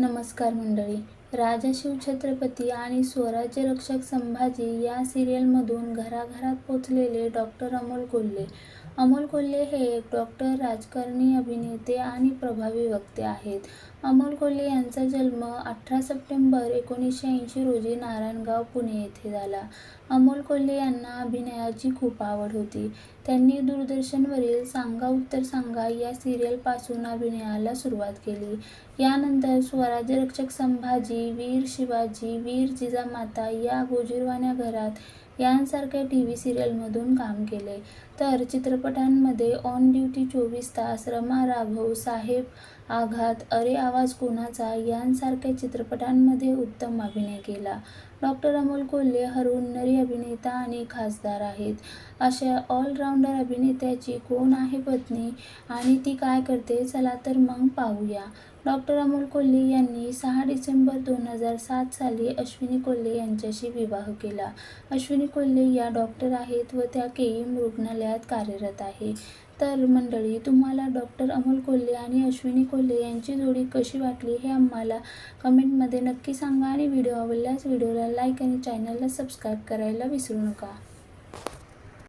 नमस्कार मंडळी. राजा शिवछत्रपती आणि स्वराज्य रक्षक संभाजी या सिरियलमधून घराघरात पोचलेले डॉक्टर अमोल कोल्हे. अमोल कोल्हे हे एक डॉक्टर राजकारणी अभिनेते आणि प्रभावी वक्ते आहेत. अमोल कोल्हे यांचा जन्म अठरा सप्टेंबर एकोणीसशे ऐंशी रोजी नारायणगाव पुणे येथे झाला. अमोल कोल्हे यांना अभिनयाची खूप आवड होती. त्यांनी दूरदर्शनवरील सांगा उत्तर सांगा या सिरियलपासून अभिनयाला सुरुवात केली. यानंतर स्वराज्य रक्षक शिवाजी वीर शिवाजी वीर जिजामाता या गोजीरवाण्या घरात यांसारख्या टी व्ही सिरियलमधून काम केले. तर चित्रपटांमध्ये ऑन ड्युटी चोवीस तास रमा राघव साहेब आघात अरे आवाज कोणाचा? यांसारख्या चित्रपटांमध्ये उत्तम अभिनय केला. डॉक्टर अमोल कोल्हे हरहुन्नरी अभिनेता आणि खासदार आहेत. अशा ऑलराऊंडर अभिनेत्याची कोण आहे पत्नी आणि ती काय करते? चला तर मग पाहूया. डॉक्टर अमोल कोल्हे यांनी सहा डिसेंबर दोन हजार सात साली अश्विनी कोल्हे यांच्याशी विवाह केला. अश्विनी कोल्हे या डॉक्टर आहेत व त्या केईम रुग्णालयात कार्यरत आहे. तर मंडळी तुम्हाला डॉक्टर अमोल कोल्हे आणि अश्विनी कोल्हे यांची जोडी कशी वाटली हे आम्हाला कमेंटमध्ये नक्की सांगा आणि व्हिडिओ आवडल्यास व्हिडिओला लाईक आणि चॅनलला सबस्क्राईब करायला विसरू नका.